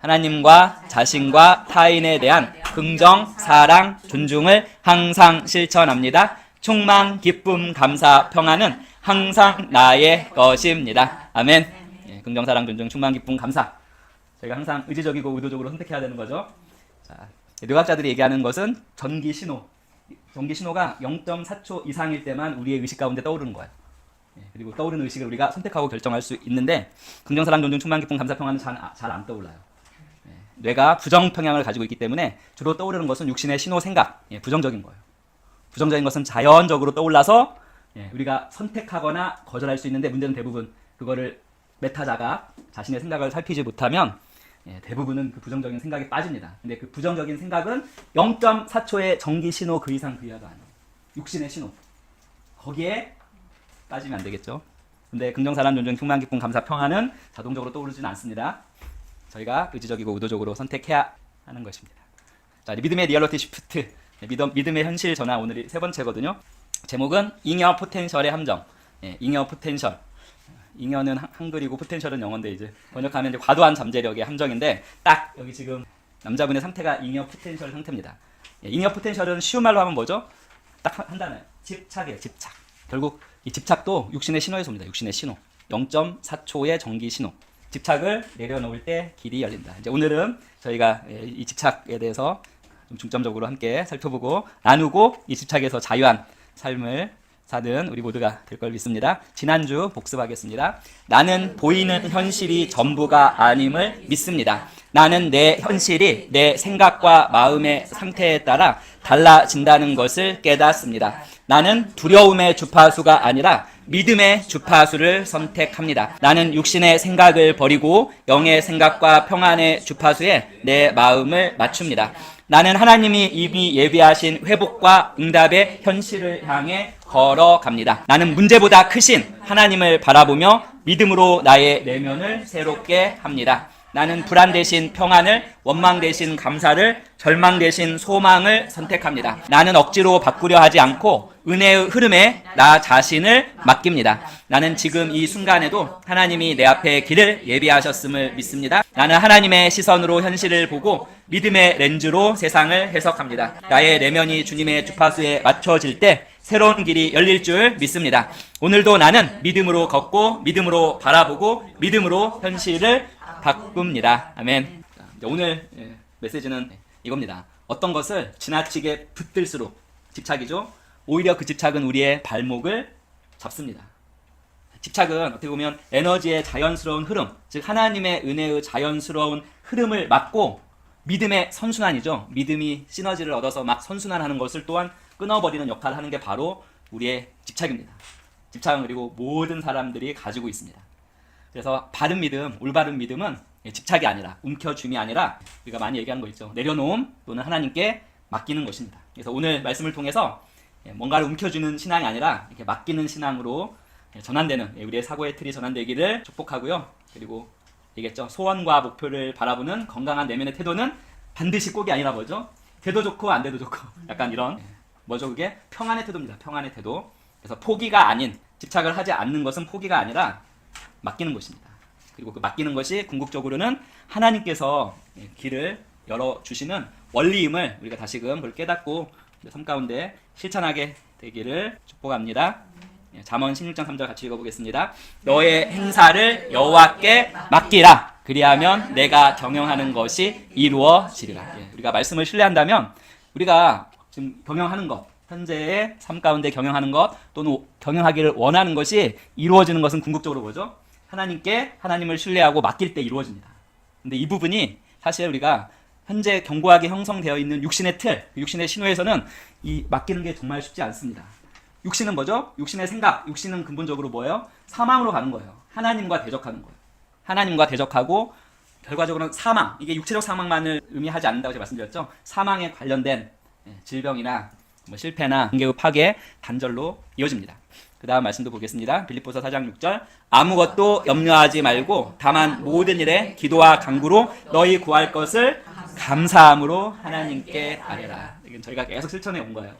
하나님과 자신과 타인에 대한 긍정, 사랑, 존중을 항상 실천합니다. 충만, 기쁨, 감사, 평안은 항상 나의 것입니다. 아멘. 예, 긍정, 사랑, 존중, 충만, 기쁨, 감사. 저희가 항상 의지적이고 의도적으로 선택해야 되는 거죠. 자, 뇌과학자들이 얘기하는 것은 전기 신호. 전기 신호가 0.4초 이상일 때만 우리의 의식 가운데 떠오르는 거예요. 예, 그리고 떠오르는 의식을 우리가 선택하고 결정할 수 있는데 긍정, 사랑, 존중, 충만, 기쁨, 감사, 평안은 잘 안 떠올라요. 예, 뇌가 부정 평양을 가지고 있기 때문에 주로 떠오르는 것은 육신의 신호 생각, 예, 부정적인 거예요. 부정적인 것은 자연적으로 떠올라서 예, 우리가 선택하거나 거절할 수 있는데 문제는 대부분 그거를 메타자가 자신의 생각을 살피지 못하면 예, 대부분은 그 부정적인 생각에 빠집니다. 근데 그 부정적인 생각은 0.4초의 전기 신호 그 이상 그 이하가 아니에요. 육신의 신호. 거기에 빠지면 안 되겠죠. 근데 긍정, 사랑, 존중, 충만, 기쁨, 감사, 평안은 자동적으로 떠오르지는 않습니다. 저희가 의지적이고 의도적으로 선택해야 하는 것입니다. 자, 믿음의 리얼리티 시프트, 네, 믿음, 믿음의 현실 전환 오늘이 세 번째거든요. 제목은 잉여 포텐셜의 함정. 예, 잉여 포텐셜. 잉여는 한- 한글이고 포텐셜은 영어인데 이제 번역하면 이제 과도한 잠재력의 함정인데 딱 여기 지금 남자분의 상태가 잉여 포텐셜 상태입니다. 예, 잉여 포텐셜은 쉬운 말로 하면 뭐죠? 딱 한 단어예요. 집착이에요. 집착. 결국 이 집착도 육신의 신호에서 옵니다. 육신의 신호. 0.4초의 전기 신호. 집착을 내려놓을 때 길이 열린다. 이제 오늘은 저희가 예, 이 집착에 대해서 좀 중점적으로 함께 살펴보고 나누고 이 집착에서 자유한 삶을 사는 우리 모두가 될 걸 믿습니다. 지난주 복습하겠습니다. 나는 보이는 현실이 전부가 아님을 믿습니다. 나는 내 현실이 내 생각과 마음의 상태에 따라 달라진다는 것을 깨닫습니다. 나는 두려움의 주파수가 아니라 믿음의 주파수를 선택합니다. 나는 육신의 생각을 버리고 영의 생각과 평안의 주파수에 내 마음을 맞춥니다. 나는 하나님이 이미 예비하신 회복과 응답의 현실을 향해 걸어갑니다. 나는 문제보다 크신 하나님을 바라보며 믿음으로 나의 내면을 새롭게 합니다. 나는 불안 대신 평안을, 원망 대신 감사를, 절망 대신 소망을 선택합니다. 나는 억지로 바꾸려 하지 않고 은혜의 흐름에 나 자신을 맡깁니다. 나는 지금 이 순간에도 하나님이 내 앞에 길을 예비하셨음을 믿습니다. 나는 하나님의 시선으로 현실을 보고 믿음의 렌즈로 세상을 해석합니다. 나의 내면이 주님의 주파수에 맞춰질 때 새로운 길이 열릴 줄 믿습니다. 오늘도 나는 믿음으로 걷고 믿음으로 바라보고 믿음으로 현실을 바꿉니다. 아멘. 오늘 예, 메시지는 이겁니다. 어떤 것을 지나치게 붙들수록 집착이죠. 오히려 그 집착은 우리의 발목을 잡습니다. 집착은 어떻게 보면 에너지의 자연스러운 흐름, 즉 하나님의 은혜의 자연스러운 흐름을 막고 믿음의 선순환이죠. 믿음이 시너지를 얻어서 막 선순환하는 것을 또한 끊어버리는 역할을 하는 게 바로 우리의 집착입니다. 집착은 그리고 모든 사람들이 가지고 있습니다. 그래서 바른 믿음, 올바른 믿음은 집착이 아니라 움켜줌이 아니라 우리가 많이 얘기하는 거 있죠. 내려놓음 또는 하나님께 맡기는 것입니다. 그래서 오늘 말씀을 통해서 뭔가를 움켜주는 신앙이 아니라 이렇게 맡기는 신앙으로 전환되는 우리의 사고의 틀이 전환되기를 축복하고요. 그리고 얘기했죠. 소원과 목표를 바라보는 건강한 내면의 태도는 반드시 꼭이 아니라 뭐죠? 돼도 좋고 안 돼도 좋고 약간 이런 뭐죠 그게 평안의 태도입니다. 평안의 태도. 그래서 포기가 아닌 집착을 하지 않는 것은 포기가 아니라 맡기는 것입니다. 그리고 그 맡기는 것이 궁극적으로는 하나님께서 길을 열어 주시는 원리임을 우리가 다시금 그걸 깨닫고 삶 가운데 실천하게 되기를 축복합니다. 예, 잠언 16장 3절 같이 읽어보겠습니다. 너의 행사를 여호와께 맡기라. 그리하면 내가 경영하는 것이 이루어지리라. 예, 우리가 말씀을 신뢰한다면 우리가 지금 경영하는 것, 현재의 삶 가운데 경영하는 것 또는 경영하기를 원하는 것이 이루어지는 것은 궁극적으로 뭐죠? 하나님께 하나님을 신뢰하고 맡길 때 이루어집니다. 근데 이 부분이 사실 우리가 현재 견고하게 형성되어 있는 육신의 틀, 육신의 신호에서는 이 맡기는 게 정말 쉽지 않습니다. 육신은 뭐죠? 육신의 생각, 육신은 근본적으로 뭐예요? 사망으로 가는 거예요. 하나님과 대적하는 거예요. 하나님과 대적하고 결과적으로는 사망, 이게 육체적 사망만을 의미하지 않는다고 제가 말씀드렸죠. 사망에 관련된 예, 질병이나 뭐 실패나 관계의 파괴, 단절로 이어집니다. 그 다음 말씀도 보겠습니다. 빌립보서 4장 6절 아무것도 염려하지 말고 다만 모든 일에 기도와 간구로 너희 구할 것을 감사함으로 하나님께 아뢰라. 이건 저희가 계속 실천해 온 거예요.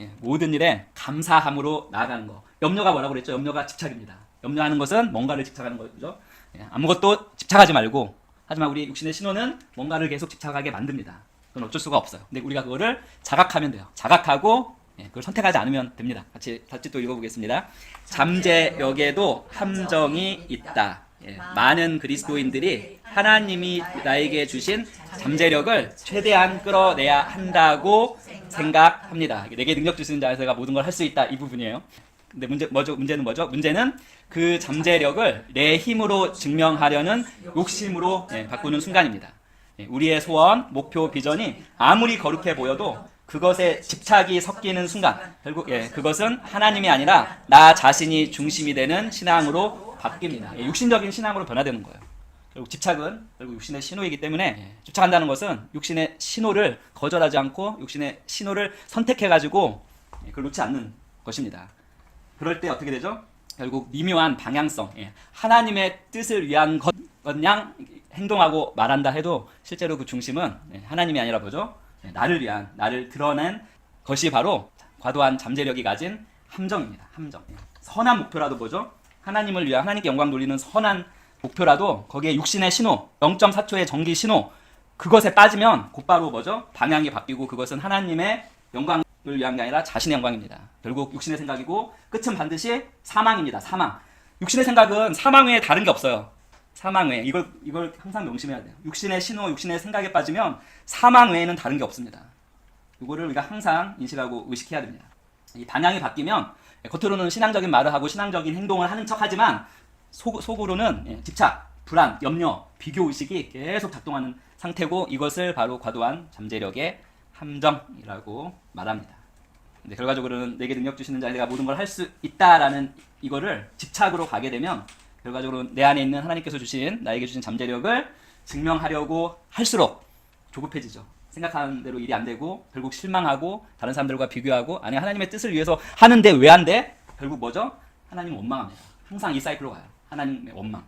예, 모든 일에 감사함으로 나아가는 거. 염려가 뭐라고 그랬죠? 염려가 집착입니다. 염려하는 것은 뭔가를 집착하는 거죠. 예, 아무것도 집착하지 말고 하지만 우리 육신의 신호는 뭔가를 계속 집착하게 만듭니다. 그건 어쩔 수가 없어요. 근데 우리가 그거를 자각하면 돼요. 자각하고 예, 그걸 선택하지 않으면 됩니다. 같이 같이 또 읽어보겠습니다. 잠재력에도 함정이 있다. 예, 많은 그리스도인들이 하나님이 나에게 주신 잠재력을 최대한 끌어내야 한다고 생각합니다. 내게 능력 주시는 자에서가 모든 걸 할 수 있다 이 부분이에요. 근데 문제 뭐죠? 문제는 뭐죠? 문제는 그 잠재력을 내 힘으로 증명하려는 욕심으로 예, 바꾸는 순간입니다. 예, 우리의 소원, 목표, 비전이 아무리 거룩해 보여도 그것에 집착이 섞이는 순간 결국 예, 그것은 하나님이 아니라 나 자신이 중심이 되는 신앙으로 바뀝니다. 예, 육신적인 신앙으로 변화되는 거예요. 결국 집착은 결국 육신의 신호이기 때문에 예, 집착한다는 것은 육신의 신호를 거절하지 않고 육신의 신호를 선택해 가지고 예, 그걸 놓지 않는 것입니다. 그럴 때 어떻게 되죠? 결국 미묘한 방향성, 예, 하나님의 뜻을 위한 것, 것냥 행동하고 말한다 해도 실제로 그 중심은 예, 하나님이 아니라 뭐죠? 예, 나를 위한, 나를 드러낸 것이 바로 과도한 잠재력이 가진 함정입니다. 함정. 예. 선한 목표라도 뭐죠? 하나님을 위한 하나님께 영광 돌리는 선한 목표라도 거기에 육신의 신호, 0.4초의 전기 신호 그것에 빠지면 곧바로 뭐죠? 방향이 바뀌고 그것은 하나님의 영광 을 위한 게 아니라 자신의 영광입니다. 결국 육신의 생각이고 끝은 반드시 사망입니다. 사망. 육신의 생각은 사망 외에 다른 게 없어요. 사망 외에 이걸 이걸 항상 명심해야 돼요. 육신의 신호, 육신의 생각에 빠지면 사망 외에는 다른 게 없습니다. 이거를 우리가 항상 인식하고 의식해야 됩니다. 이 방향이 바뀌면 겉으로는 신앙적인 말을 하고 신앙적인 행동을 하는 척하지만 속, 속으로는 예, 집착, 불안, 염려, 비교 의식이 계속 작동하는 상태고 이것을 바로 과도한 잠재력의 함정이라고 말합니다. 근데 결과적으로는 내게 능력 주시는 자 내가 모든 걸 할 수 있다라는 이거를 집착으로 가게 되면 결과적으로 내 안에 있는 하나님께서 주신 나에게 주신 잠재력을 증명하려고 할수록 조급해지죠. 생각하는 대로 일이 안 되고 결국 실망하고 다른 사람들과 비교하고 아니 하나님의 뜻을 위해서 하는데 왜 안 돼? 결국 뭐죠? 하나님 원망합니다. 항상 이 사이클로 가요. 하나님의 원망.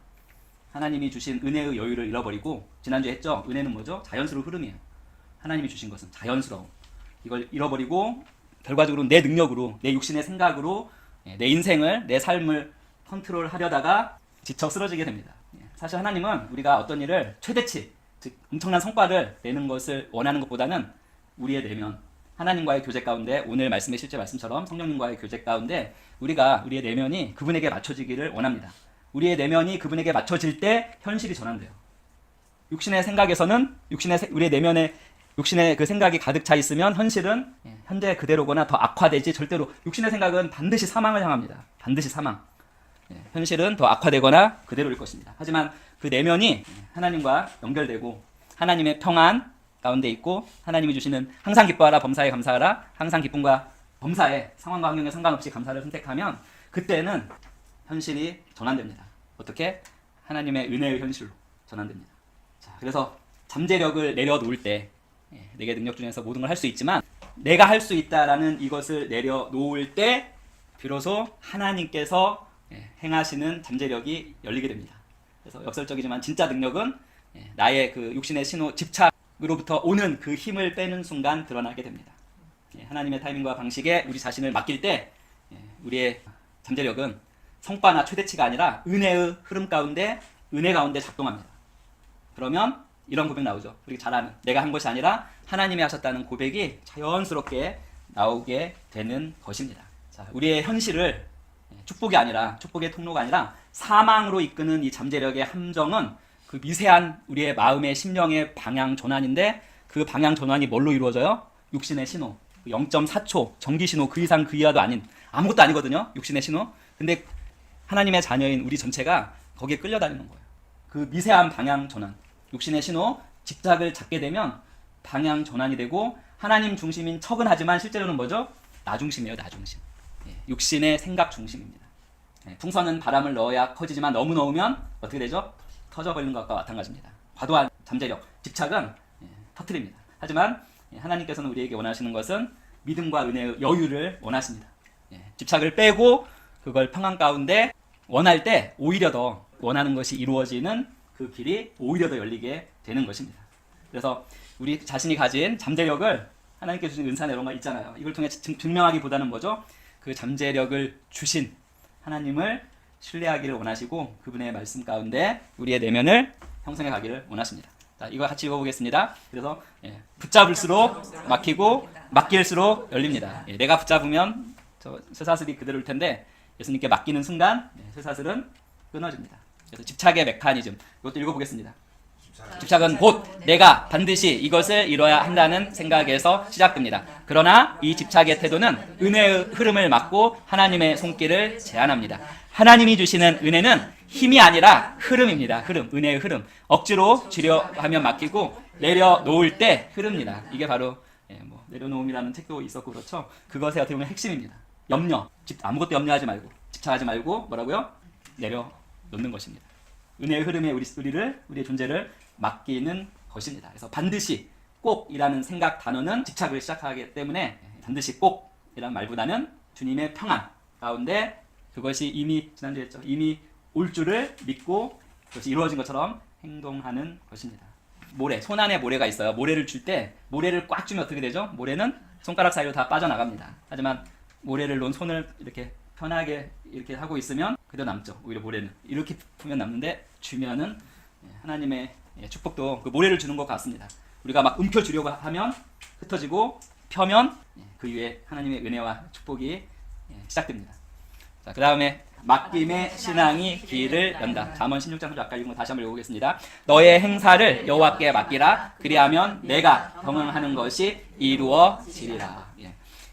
하나님이 주신 은혜의 여유를 잃어버리고 지난주에 했죠. 은혜는 뭐죠? 자연스러운 흐름이에요. 하나님이 주신 것은 자연스러움. 이걸 잃어버리고 결과적으로 내 능력으로 내 육신의 생각으로 예, 내 인생을 내 삶을 컨트롤하려다가 지쳐 쓰러지게 됩니다. 예, 사실 하나님은 우리가 어떤 일을 최대치 즉 엄청난 성과를 내는 것을 원하는 것보다는 우리의 내면 하나님과의 교제 가운데 오늘 말씀의 실제 말씀처럼 성령님과의 교제 가운데 우리가 우리의 내면이 그분에게 맞춰지기를 원합니다. 우리의 내면이 그분에게 맞춰질 때 현실이 전환돼요. 육신의 생각에서는 육신의 세- 우리의 내면에 육신의 그 생각이 가득 차 있으면 현실은 예, 현재 그대로거나 더 악화되지 절대로 육신의 생각은 반드시 사망을 향합니다. 반드시 사망. 예, 현실은 더 악화되거나 그대로일 것입니다. 하지만 그 내면이 하나님과 연결되고 하나님의 평안 가운데 있고 하나님이 주시는 항상 기뻐하라 범사에 감사하라 항상 기쁨과 범사에 상황과 환경에 상관없이 감사를 선택하면 그때는 현실이 전환됩니다. 어떻게? 하나님의 은혜의 현실로 전환됩니다. 자, 그래서 잠재력을 내려놓을 때 예, 내게 능력 중에서 모든 걸 할 수 있지만 내가 할 수 있다라는 이것을 내려놓을 때 비로소 하나님께서 예, 행하시는 잠재력이 열리게 됩니다. 그래서 역설적이지만 진짜 능력은 예, 나의 그 육신의 신호 집착으로부터 오는 그 힘을 빼는 순간 드러나게 됩니다. 예, 하나님의 타이밍과 방식에 우리 자신을 맡길 때 예, 우리의 잠재력은 성과나 최대치가 아니라 은혜의 흐름 가운데 은혜 가운데 작동합니다. 그러면 이런 고백 나오죠. 우리 잘 아는 내가 한 것이 아니라 하나님이 하셨다는 고백이 자연스럽게 나오게 되는 것입니다. 자, 우리의 현실을 축복이 아니라 축복의 통로가 아니라 사망으로 이끄는 이 잠재력의 함정은 그 미세한 우리의 마음의 심령의 방향 전환인데 그 방향 전환이 뭘로 이루어져요? 육신의 신호. 0.4초 전기 신호 그 이상 그 이하도 아닌 아무것도 아니거든요. 육신의 신호. 근데 하나님의 자녀인 우리 전체가 거기에 끌려다니는 거예요. 그 미세한 방향 전환, 육신의 신호, 집착을 잡게 되면 방향 전환이 되고 하나님 중심인 척은 하지만 실제로는 뭐죠? 나 중심이에요, 나 중심. 예, 육신의 생각 중심입니다. 예, 풍선은 바람을 넣어야 커지지만 너무 넣으면 어떻게 되죠? 터져버리는 것과 마찬가지입니다. 과도한 잠재력, 집착은 예, 터트립니다. 하지만 예, 하나님께서는 우리에게 원하시는 것은 믿음과 은혜의 여유를 원하십니다. 예, 집착을 빼고 그걸 평안 가운데 원할 때 오히려 더 원하는 것이 이루어지는 그 길이 오히려 더 열리게 되는 것입니다. 그래서 우리 자신이 가진 잠재력을 하나님께 주신 은사 내용가 있잖아요. 이걸 통해 증, 증명하기보다는 뭐죠? 그 잠재력을 주신 하나님을 신뢰하기를 원하시고 그분의 말씀 가운데 우리의 내면을 형성해 가기를 원하십니다. 자, 이거 같이 읽어보겠습니다. 그래서 예, 붙잡을수록 막히고 맡길수록 열립니다. 예, 내가 붙잡으면 저 쇠사슬이 그대로일 텐데 예수님께 맡기는 순간 예, 쇠사슬은 끊어집니다. 그래서 집착의 메커니즘 이것도 읽어보겠습니다. 집착은 곧 내가 반드시 이것을 이뤄야 한다는 생각에서 시작됩니다. 그러나 이 집착의 태도는 은혜의 흐름을 막고 하나님의 손길을 제한합니다. 하나님이 주시는 은혜는 힘이 아니라 흐름입니다. 흐름, 은혜의 흐름. 억지로 주려 하면 맡기고 내려놓을 때 흐릅니다. 이게 바로 예, 뭐 내려놓음이라는 책도 있었고 그렇죠. 그것의 어떻게 보면 핵심입니다. 염려, 집, 아무것도 염려하지 말고 집착하지 말고 뭐라고요? 내려 놓는 것입니다. 은혜의 흐름에 우리, 우리를 우리의 존재를 맡기는 것입니다. 그래서 반드시 꼭이라는 생각 단어는 집착을 시작하기 때문에 반드시 꼭이라는 말보다는 주님의 평안 가운데 그것이 이미 지난주에 했죠. 이미 올 줄을 믿고 그것이 이루어진 것처럼 행동하는 것입니다. 모래, 손 안에 모래가 있어요. 모래를 줄 때 모래를 꽉 주면 어떻게 되죠? 모래는 손가락 사이로 다 빠져나갑니다. 하지만 모래를 놓은 손을 이렇게 편하게 이렇게 하고 있으면 그대로 남죠. 오히려 모래는 이렇게 풀면 남는데 주면은 예, 하나님의 예, 축복도 그 모래를 주는 것 같습니다. 우리가 막 움켜 주려고 하면 흩어지고 펴면 예, 그 위에 하나님의 은혜와 축복이 예, 시작됩니다. 자, 그 다음에 맡김의 신앙이 길을 연다. 잠언 16장 9절 아까 읽은 거 다시 한번 읽어보겠습니다. 너의 행사를 여호와께 맡기라. 그리하면 내가 경영하는 것이 이루어지리라.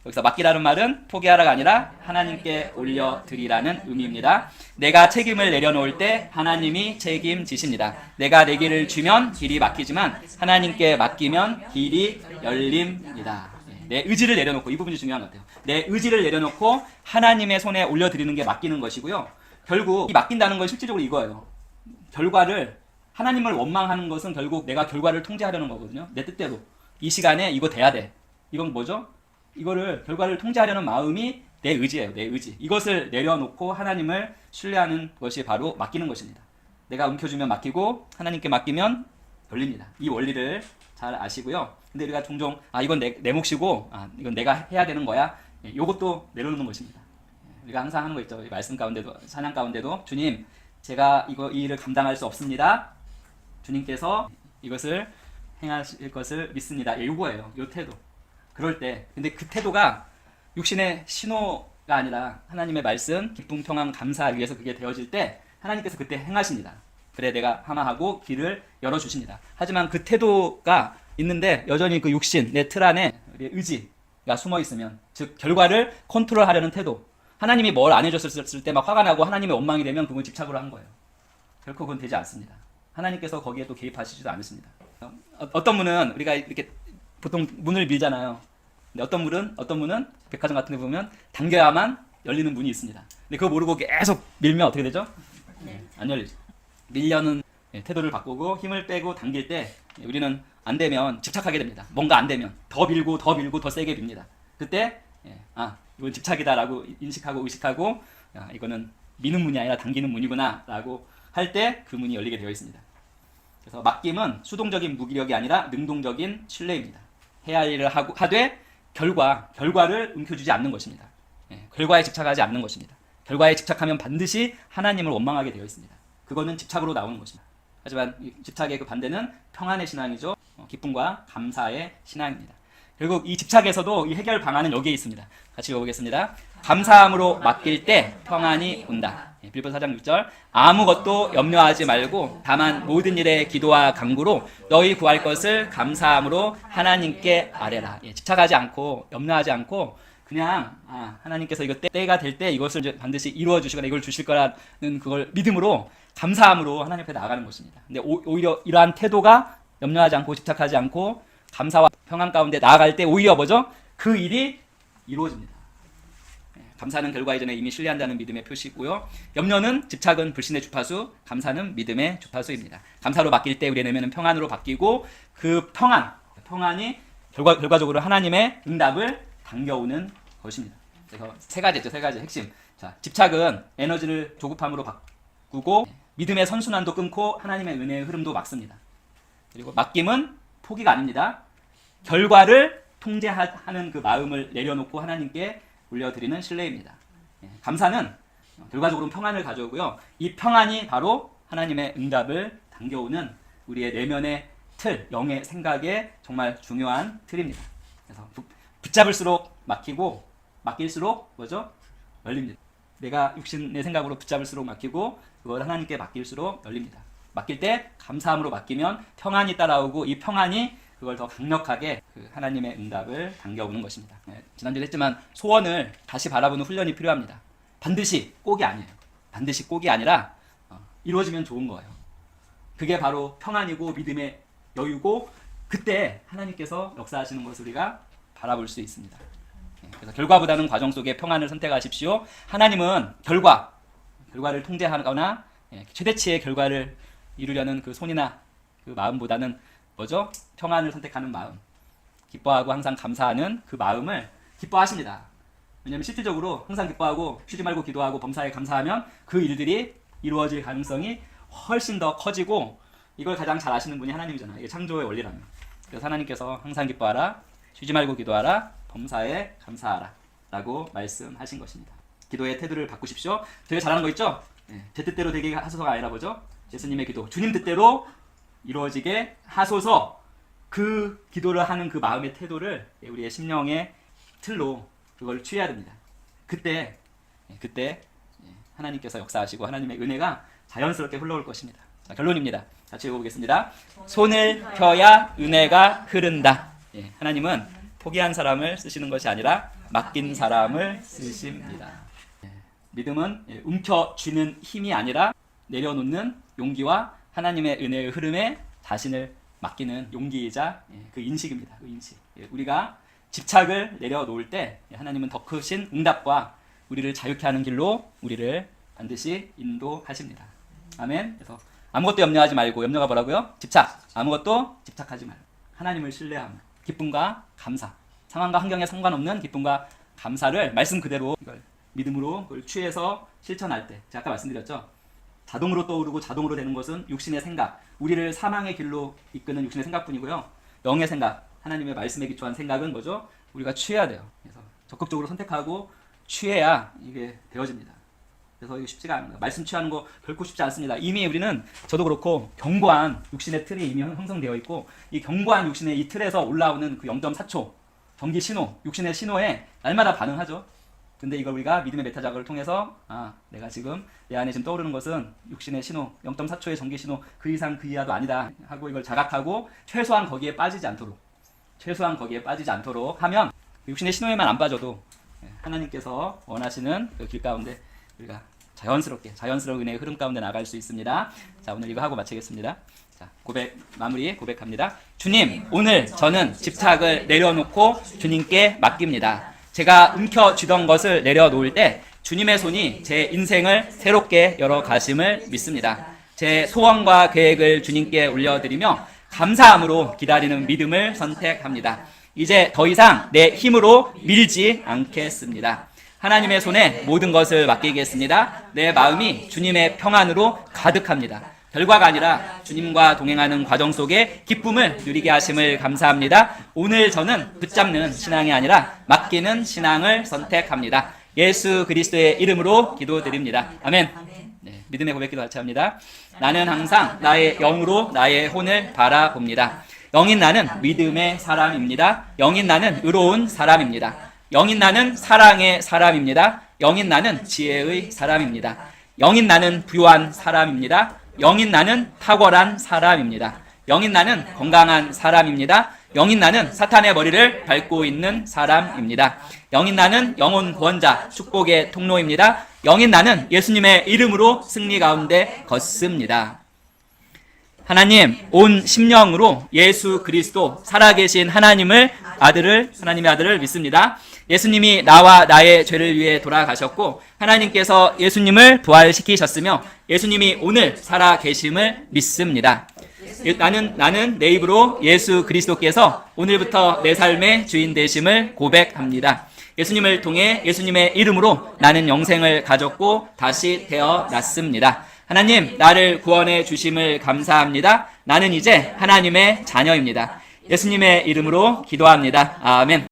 예. 여기서 맡기라는 말은 포기하라가 아니라 하나님께 올려드리라는 의미입니다. 내가 책임을 내려놓을 때 하나님이 책임지십니다. 내가 내 길을 주면 길이 막히지만 하나님께 맡기면 길이 열립니다. 예. 내 의지를 내려놓고 이 부분이 중요한 것 같아요. 내 의지를 내려놓고 하나님의 손에 올려드리는 게 맡기는 것이고요. 결국 이 맡긴다는 건 실질적으로 이거예요. 결과를 하나님을 원망하는 것은 결국 내가 결과를 통제하려는 거거든요. 내 뜻대로 이 시간에 이거 돼야 돼. 이건 뭐죠? 이거를 결과를 통제하려는 마음이 내 의지예요. 내 의지. 이것을 내려놓고 하나님을 신뢰하는 것이 바로 맡기는 것입니다. 내가 움켜주면 맡기고 하나님께 맡기면 열립니다. 이 원리를 잘 아시고요. 근데 우리가 종종 아 이건 내, 내 몫이고 아 이건 내가 해야 되는 거야. 예, 이것도 내려놓는 것입니다. 예, 우리가 항상 하는 거 있죠. 이 말씀 가운데도 찬양 가운데도 주님 제가 이거 이 일을 감당할 수 없습니다. 주님께서 이것을 행하실 것을 믿습니다. 예, 요거예요. 요 태도. 그럴 때 근데 그 태도가 육신의 신호가 아니라 하나님의 말씀 기쁨 평안 감사 위해서 그게 되어질 때 하나님께서 그때 행하십니다. 그래 내가 하나하고 길을 열어 주십니다. 하지만 그 태도가 있는데 여전히 그 육신 내 틀 안에 우리의 의지가 숨어 있으면 즉 결과를 컨트롤하려는 태도 하나님이 뭘 안 해줬을 때 막 화가 나고 하나님의 원망이 되면 그건 집착으로 한 거예요. 결코 그건 되지 않습니다. 하나님께서 거기에 또 개입하시지도 않으십니다. 어, 어떤 분은 우리가 이렇게 보통 문을 밀잖아요. 근데 어떤 문은 어떤 문은 백화점 같은 데 보면 당겨야만 열리는 문이 있습니다. 근데 그거 모르고 계속 밀면 어떻게 되죠? 안 열리죠. 밀려는 예, 태도를 바꾸고 힘을 빼고 당길 때 우리는 안 되면 집착하게 됩니다. 뭔가 안 되면 더 밀고 더 밀고 더 세게 빕니다. 그때 예, 아 이건 집착이다라고 인식하고 의식하고 야, 이거는 미는 문이 아니라 당기는 문이구나라고 할 때 그 문이 열리게 되어 있습니다. 그래서 맡김은 수동적인 무기력이 아니라 능동적인 신뢰입니다. 해야 할 일을 하고 하되 결과 결과를 움켜주지 않는 것입니다. 예, 결과에 집착하지 않는 것입니다. 결과에 집착하면 반드시 하나님을 원망하게 되어 있습니다. 그거는 집착으로 나오는 것입니다. 하지만 이 집착의 그 반대는 평안의 신앙이죠. 어, 기쁨과 감사의 신앙입니다. 결국 이 집착에서도 이 해결 방안은 여기에 있습니다. 같이 읽어보겠습니다. 감사함으로 맡길 때 평안이 온다. 예, 빌보 4장 6절 아무것도 염려하지 말고 다만 모든 일에 기도와 간구로 너희 구할 것을 감사함으로 하나님께 아뢰라. 예, 집착하지 않고 염려하지 않고 그냥 아, 하나님께서 이거 때, 때가 될 때 이것을 반드시 이루어 주시거나 이걸 주실 거라는 그걸 믿음으로 감사함으로 하나님 앞에 나아가는 것입니다. 근데 오, 오히려 이러한 태도가 염려하지 않고 집착하지 않고 감사와 평안 가운데 나아갈 때 오히려 뭐죠? 그 일이 이루어집니다. 예, 감사는 결과 이전에 이미 신뢰한다는 믿음의 표시고요. 염려는 집착은 불신의 주파수, 감사는 믿음의 주파수입니다. 감사로 바뀔 때 우리의 내면은 평안으로 바뀌고 그 평안, 평안이 결과, 결과적으로 하나님의 응답을 당겨오는 것입니다. 그래서 세 가지죠, 세 가지 핵심. 자, 집착은 에너지를 조급함으로 바꾸고 믿음의 선순환도 끊고 하나님의 은혜의 흐름도 막습니다. 그리고 맡김은 포기가 아닙니다. 결과를 통제하는 그 마음을 내려놓고 하나님께 올려드리는 신뢰입니다. 예, 감사는 결과적으로 평안을 가져오고요. 이 평안이 바로 하나님의 응답을 당겨오는 우리의 내면의 틀, 영의 생각에 정말 중요한 틀입니다. 그래서 부- 붙잡을수록 막히고 맡길수록 뭐죠? 열립니다. 내가 육신의 생각으로 붙잡을수록 막히고 그걸 하나님께 맡길수록 열립니다. 맡길 때 감사함으로 맡기면 평안이 따라오고 이 평안이 그걸 더 강력하게 그 하나님의 응답을 당겨오는 것입니다. 네, 지난주에 했지만 소원을 다시 바라보는 훈련이 필요합니다. 반드시 꼭이 아니에요. 반드시 꼭이 아니라 어, 이루어지면 좋은 거예요. 그게 바로 평안이고 믿음의 여유고 그때 하나님께서 역사하시는 것을 우리가 바라볼 수 있습니다. 예, 그래서 결과보다는 과정 속에 평안을 선택하십시오. 하나님은 결과, 결과를 통제하거나 예, 최대치의 결과를 이루려는 그 손이나 그 마음보다는 뭐죠? 평안을 선택하는 마음, 기뻐하고 항상 감사하는 그 마음을 기뻐하십니다. 왜냐하면 실질적으로 항상 기뻐하고 쉬지 말고 기도하고 범사에 감사하면 그 일들이 이루어질 가능성이 훨씬 더 커지고 이걸 가장 잘 아시는 분이 하나님이잖아요. 이게 창조의 원리라면. 그래서 하나님께서 항상 기뻐하라, 쉬지 말고 기도하라, 범사에 감사하라 라고 말씀하신 것입니다. 기도의 태도를 바꾸십시오. 되게 잘하는 거 있죠? 네, 제 뜻대로 되게 하소서가 아니라 뭐죠? 예수님의 기도. 주님 뜻대로 이루어지게 하소서 그 기도를 하는 그 마음의 태도를 우리의 심령의 틀로 그걸 취해야 됩니다. 그때 예, 그때 예, 하나님께서 역사하시고 하나님의 은혜가 자연스럽게 흘러올 것입니다. 자, 결론입니다. 같이 읽어보겠습니다. 손을 펴야 은혜가 흐른다. 예, 하나님은 포기한 사람을 쓰시는 것이 아니라 맡긴 사람을 쓰십니다. 예, 믿음은 예, 움켜쥐는 힘이 아니라 내려놓는 용기와 하나님의 은혜의 흐름에 자신을 맡기는 용기이자 예, 그 인식입니다. 그 인식. 예, 우리가 집착을 내려놓을 때 예, 하나님은 더 크신 응답과 우리를 자유케 하는 길로 우리를 반드시 인도하십니다. 아멘. 그래서 아무것도 염려하지 말고 염려가 뭐라고요? 집착. 아무것도 집착하지 말고 하나님을 신뢰하며 기쁨과 감사. 상황과 환경에 상관없는 기쁨과 감사를 말씀 그대로 이걸 믿음으로 그걸 취해서 실천할 때 제가 아까 말씀드렸죠. 자동으로 떠오르고 자동으로 되는 것은 육신의 생각, 우리를 사망의 길로 이끄는 육신의 생각뿐이고요. 영의 생각, 하나님의 말씀에 기초한 생각은 뭐죠? 우리가 취해야 돼요. 그래서 적극적으로 선택하고 취해야 이게 되어집니다. 그래서 이거 쉽지가 않아요. 말씀 취하는 거 결코 쉽지 않습니다. 이미 우리는 저도 그렇고 견고한 육신의 틀이 이미 형성되어 있고 이 견고한 육신의 이 틀에서 올라오는 그 0.4초 전기 신호, 육신의 신호에 날마다 반응하죠. 근데 이걸 우리가 믿음의 메타 작업을 통해서 아 내가 지금 내 안에 지금 떠오르는 것은 육신의 신호 0.4초의 전기 신호 그 이상 그 이하도 아니다 하고 이걸 자각하고 최소한 거기에 빠지지 않도록 최소한 거기에 빠지지 않도록 하면 육신의 신호에만 안 빠져도 예, 하나님께서 원하시는 그 길 가운데 우리가 자연스럽게 자연스러운 은혜의 흐름 가운데 나갈 수 있습니다. 자 오늘 이거 하고 마치겠습니다. 자 고백 마무리 고백합니다. 주님 오늘 저는 집착을 내려놓고 주님께 맡깁니다. 제가 움켜쥐던 것을 내려놓을 때 주님의 손이 제 인생을 새롭게 열어 가심을 믿습니다. 제 소원과 계획을 주님께 올려드리며 감사함으로 기다리는 믿음을 선택합니다. 이제 더 이상 내 힘으로 밀지 않겠습니다. 하나님의 손에 모든 것을 맡기겠습니다. 내 마음이 주님의 평안으로 가득합니다. 결과가 아니라 주님과 동행하는 과정 속에 기쁨을 누리게 하심을 감사합니다. 오늘 저는 붙잡는 신앙이 아니라 맡기는 신앙을 선택합니다. 예수 그리스도의 이름으로 기도드립니다. 아멘. 네, 믿음의 고백기도 같이 합니다. 나는 항상 나의 영으로 나의 혼을 바라봅니다. 영인 나는 믿음의 사람입니다. 영인 나는 의로운 사람입니다. 영인 나는 사랑의 사람입니다. 영인 나는 지혜의 사람입니다. 영인 나는 부유한 사람입니다. 영인 나는 탁월한 사람입니다. 영인 나는 건강한 사람입니다. 영인 나는 사탄의 머리를 밟고 있는 사람입니다. 영인 나는 영혼 구원자 축복의 통로입니다. 영인 나는 예수님의 이름으로 승리 가운데 걷습니다. 하나님 온 심령으로 예수 그리스도 살아계신 하나님을 아들을 하나님의 아들을 믿습니다. 예수님이 나와 나의 죄를 위해 돌아가셨고 하나님께서 예수님을 부활시키셨으며 예수님이 오늘 살아 계심을 믿습니다. 예, 나는 나는 내 입으로 예수 그리스도께서 오늘부터 내 삶의 주인 되심을 고백합니다. 예수님을 통해 예수님의 이름으로 나는 영생을 가졌고 다시 태어났습니다. 하나님, 나를 구원해 주심을 감사합니다. 나는 이제 하나님의 자녀입니다. 예수님의 이름으로 기도합니다. 아멘.